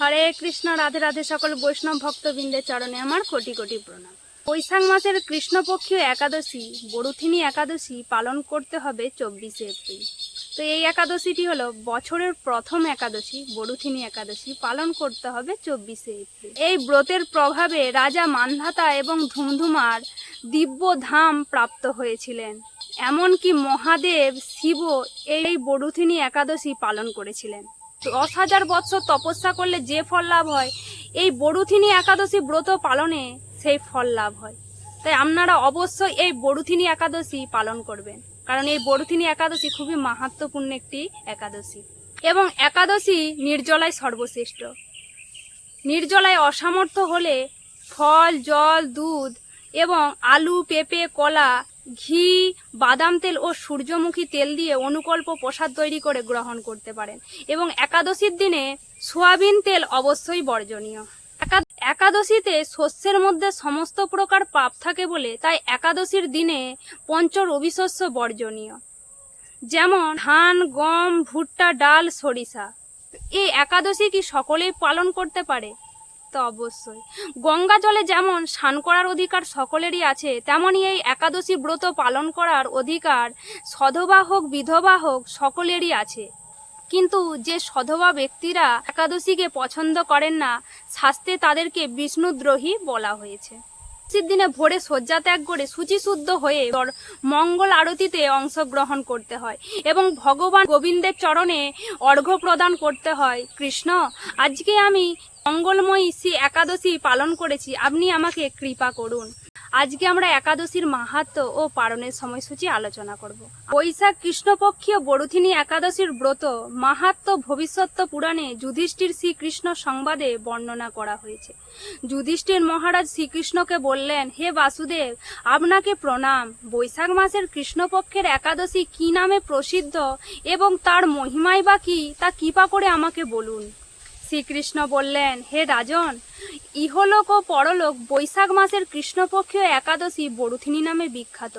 হরে কৃষ্ণ, রাধে রাধে সকল বৈষ্ণব ভক্তবৃন্দের চরণে আমার কোটি কোটি প্রণাম। বৈশাখ মাসের কৃষ্ণপক্ষীয় একাদশী বরুথিনী একাদশী পালন করতে হবে চব্বিশে এপ্রিল। তো এই একাদশীটি হলো বছরের প্রথম একাদশী বরুথিনী একাদশী পালন করতে হবে চব্বিশে এপ্রিল। এই ব্রতের প্রভাবে রাজা মান্ধাতা এবং ধুমধুমার দিব্য ধাম প্রাপ্ত হয়েছিলেন। এমনকি মহাদেব শিব এই বরুথিনী একাদশী পালন করেছিলেন। দশ হাজার বৎসর তপস্যা করলে যে ফল লাভ হয়, এই বরুথিনী একাদশী ব্রত পালনে সেই ফল লাভ হয়। তাই আপনারা অবশ্যই এই বরুথিনী একাদশী পালন করবেন। কারণ এই বরুথিনী একাদশী খুবই মাহাত্মপূর্ণ একটি একাদশী। এবং একাদশী নির্জলায় সর্বশ্রেষ্ঠ। নির্জলায় অসামর্থ্য হলে ফল, জল, দুধ এবং আলু, পেঁপে, কলা ঘি, বাদাম তেল ও সূর্যমুখী তেল দিয়ে অনুকল্প প্রসাদ তৈরি করে গ্রহণ করতে পারেন। এবং একাদশীর দিনে সোয়াবিন তেল অবশ্যই বর্জনীয়। একা- একাদশীতে শস্যের মধ্যে সমস্ত প্রকার পাপ থাকে বলে তাই একাদশীর দিনে পঞ্চ রবিশস্য বর্জনীয়। যেমন ধান, গম, ভুট্টা, ডাল, সরিষা। এই একাদশী কি সকলেই পালন করতে পারে? তো অবশ্যই। গঙ্গা জলে যেমন স্নান করার অধিকার সকলেরই আছে তেমনই এই একাদশী ব্রত পালন করার অধিকার সধবা হোক, বিধবা হোক, সকলেরই আছে। কিন্তু যে সধবা ব্যক্তিরা একাদশীকে পছন্দ করেন না, শাস্তে তাদেরকে বিষ্ণুদ্রোহী বলা হয়েছে। একাদশীর দিনে ভোরে শয্যা ত্যাগ করে শুচিশুদ্ধ হয়ে মঙ্গল আরতিতে অংশগ্রহণ করতে হয় এবং ভগবান গোবিন্দের চরণে অর্ঘ্য প্রদান করতে হয়। কৃষ্ণ, আজকে আমি মঙ্গলময়ী শ্রী একাদশী পালন করেছি, আপনি আমাকে কৃপা করুন। আজকে আমরা একাদশীর মাহাত্ম ও পালনের সময়সূচি আলোচনা করব। বৈশাখ কৃষ্ণপক্ষীয় বরুথিনী একাদশীর ব্রত মাহাত্ম ভবিষ্যৎ পুরাণে যুধিষ্ঠির শ্রীকৃষ্ণ সংবাদে বর্ণনা করা হয়েছে। যুধিষ্ঠির মহারাজ শ্রীকৃষ্ণকে বললেন, হে বাসুদেব, আপনাকে প্রণাম। বৈশাখ মাসের কৃষ্ণপক্ষের একাদশী কি নামে প্রসিদ্ধ এবং তার মহিমাই বা কি, তা কৃপা করে আমাকে বলুন। শ্রীকৃষ্ণ বললেন, হে রাজন, ইহলোক ও পরলোক বৈশাখ মাসের কৃষ্ণপক্ষীয় একাদশী বরুথিনী নামে বিখ্যাত।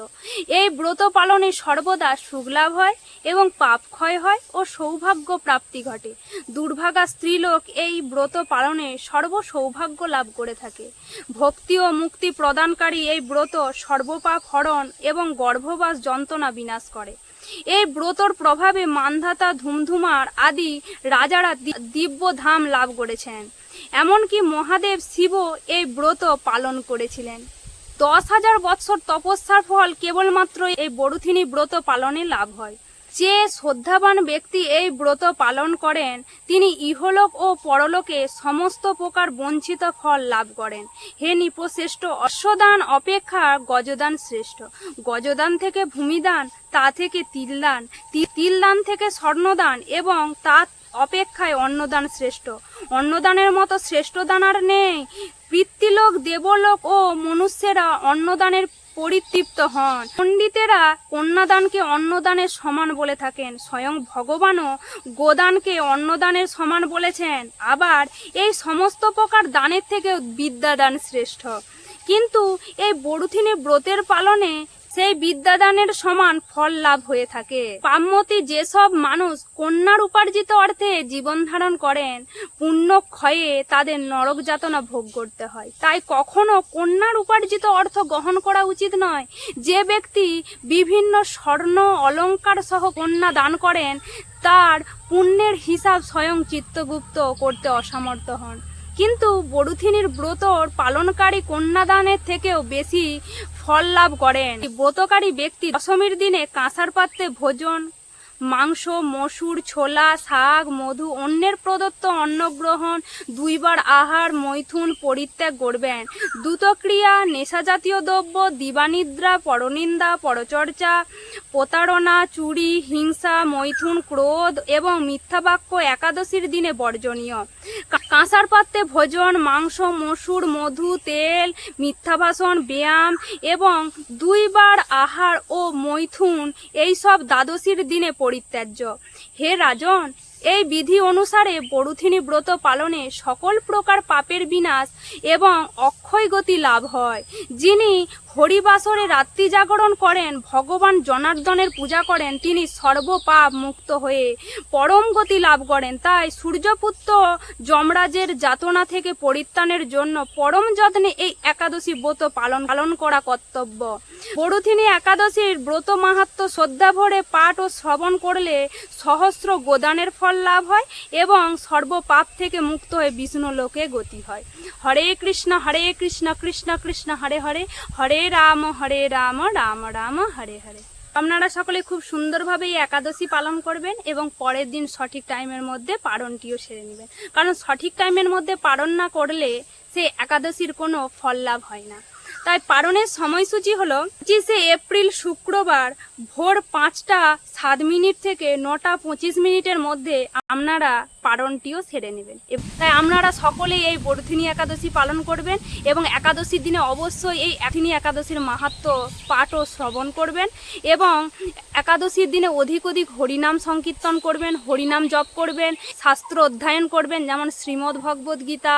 এই ব্রত পালনে সর্বদা সুখলাভ হয় এবং পাপ ক্ষয় হয় ও সৌভাগ্য প্রাপ্তি ঘটে। দুর্ভাগা স্ত্রীলোক এই ব্রত পালনে সর্ব সৌভাগ্য লাভ করে থাকে। ভক্তি ও মুক্তি প্রদানকারী এই ব্রত সর্বপাপ হরণ এবং গর্ভবাস যন্ত্রণা বিনাশ করে। এই ব্রতর প্রভাবে মান্ধাতা, ধুমধুমার আদি রাজারা দিব্য ধাম লাভ করেছেন। এমনকি মহাদেব শিব এই ব্রত পালন করেছিলেন। দশ হাজার বৎসর তপস্যার ফল কেবলমাত্র এই বরুথিনী ব্রত পালনে লাভ হয়। যে শ্রদ্ধাবান ব্যক্তি এই ব্রত পালন করেন, তিনি ইহলোক ও পরলোকে সমস্ত প্রকার বঞ্চিত ফল লাভ করেন। হে নিপশ্রেষ্ঠ, অশ্বদান অপেক্ষা গজদান শ্রেষ্ঠ। গজদান থেকে ভূমিদান, তা থেকে তিলদান। তিলদান থেকে স্বর্ণদান এবং তা অপেক্ষায় অন্নদান শ্রেষ্ঠ। অন্নদানের মতো শ্রেষ্ঠ দান আর নেই। পিতৃলোক দেবলোক ও মনুষ্যেরা অন্নদানের পরিতৃপ্ত হন। পণ্ডিতেরা কন্যাদানকে অন্নদানের সমান বলে থাকেন। স্বয়ং ভগবানও গোদানকে অন্নদানের সমান বলেছেন। আবার এই সমস্ত প্রকার দানের থেকে বিদ্যাদান শ্রেষ্ঠ। কিন্তু এই বরুথিনী ব্রতের পালনে সেই বিদ্যাদানের সমান ফল লাভ হয়ে থাকে। পাম্মতি যেসব মানুষ কন্যার উপার্জিত অর্থে জীবন ধারণ করেন, পুণ্য ক্ষয়ে তাদের নরক যাতনা ভোগ করতে হয়। তাই কখনো কন্যার উপার্জিত অর্থ গ্রহণ করা উচিত নয়। যে ব্যক্তি বিভিন্ন স্বর্ণ, অলঙ্কার সহ কন্যা দান করেন, তার পুণ্যের হিসাব স্বয়ং চিত্তগুপ্ত করতে অসমর্থ হন। কিন্তু বরুথিনীর ব্রত পালনকারী কন্যাদানের থেকেও বেশি ফল লাভ করেন। ব্রতকারী ব্যক্তি দশমীর দিনে কাঁসার পাত্রে ভোজন, মাংস, মসুর, ছোলা, শাক, মধু, অন্যের প্রদত্ত অন্নগ্রহণ, দুইবার আহার, মৈথুন, পরিত্যাগ করবেন দ্রুতক্রিয়া, নেশাজাতীয় দ্রব্য, দিবানিদ্রা, পরনিন্দা, পরচর্চা প্রতারণা, চুরি, হিংসা, মৈথুন, ক্রোধ এবং মিথ্যা বাক্য একাদশীর দিনে বর্জনীয়। কাঁসার পাত্রে ভোজন, মাংস, মসুর, মধু, তেল, মিথ্যা ভাষণ ব্যায়াম এবং দুইবার আহার ও মৈথুন এই সব দ্বাদশীর দিনে পরিত্যাজ্য। হে রাজন, এই বিধি অনুসারে বরুথিনী ব্রত পালনে সকল প্রকার পাপের বিনাশ এবং অক্ষয় গতি লাভ হয়। যিনি হরিবাসরে রাত্রি জাগরণ করেন, ভগবান জনার্দনের পূজা করেন, তিনি সর্বপাপ মুক্ত হয়ে পরম গতি লাভ করেন। তাই সূর্যপুত্র যমরাজের যাতনা থেকে পরিত্রাণের জন্য পরম যত্নে এই একাদশী ব্রত পালন পালন করা কর্তব্য। বড়ুথিনী একাদশীর ব্রত মাহাত্ম শ্রদ্ধা ভরে পাঠ ও শ্রবণ করলে সহস্র গোদানের ফল লাভ হয় এবং সর্বপাপ থেকে মুক্ত হয়ে বিষ্ণু লোকে গতি হয়। হরে কৃষ্ণ হরে কৃষ্ণ কৃষ্ণ কৃষ্ণ, হরে হরে হরে রাম, হরে রাম রাম রাম, হরে হরে। আপনারা সকলে খুব সুন্দরভাবে এই একাদশী পালন করবেন এবং পরের দিন সঠিক টাইমের মধ্যে পারণটিও সেরে নেবেন। কারণ সঠিক টাইমের মধ্যে পারণ না করলে সে একাদশীর কোনো ফল লাভ হয় না। তাই পালনের সময়সূচি হলো পঁচিশে এপ্রিল শুক্রবার ভোর পাঁচটা সাত মিনিট থেকে নটা পঁচিশ মিনিটের মধ্যে আপনারা পালনটিও সেরে নেবেন। তাই আপনারা সকলেই এই বর্ধিনী একাদশী পালন করবেন এবং একাদশীর দিনে অবশ্যই এই একাধিনী একাদশীর মাহাত্ম পাঠ ও শ্রবণ করবেন এবং একাদশীর দিনে অধিক অধিক হরিনাম সংকীর্তন করবেন, হরিনাম জপ করবেন, শাস্ত্র অধ্যয়ন করবেন, যেমন শ্রীমদ্ ভগবদ্ গীতা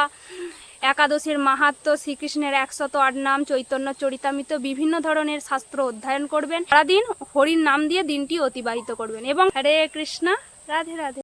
একাদশীর মাহাত্ম শ্রীকৃষ্ণের একশত আট নাম চৈতন্য চরিতামিত বিভিন্ন ধরনের শাস্ত্র অধ্যয়ন করবেন। সারাদিন হরির নাম দিয়ে দিনটি অতিবাহিত করবেন এবং হরে কৃষ্ণা, রাধে রাধে।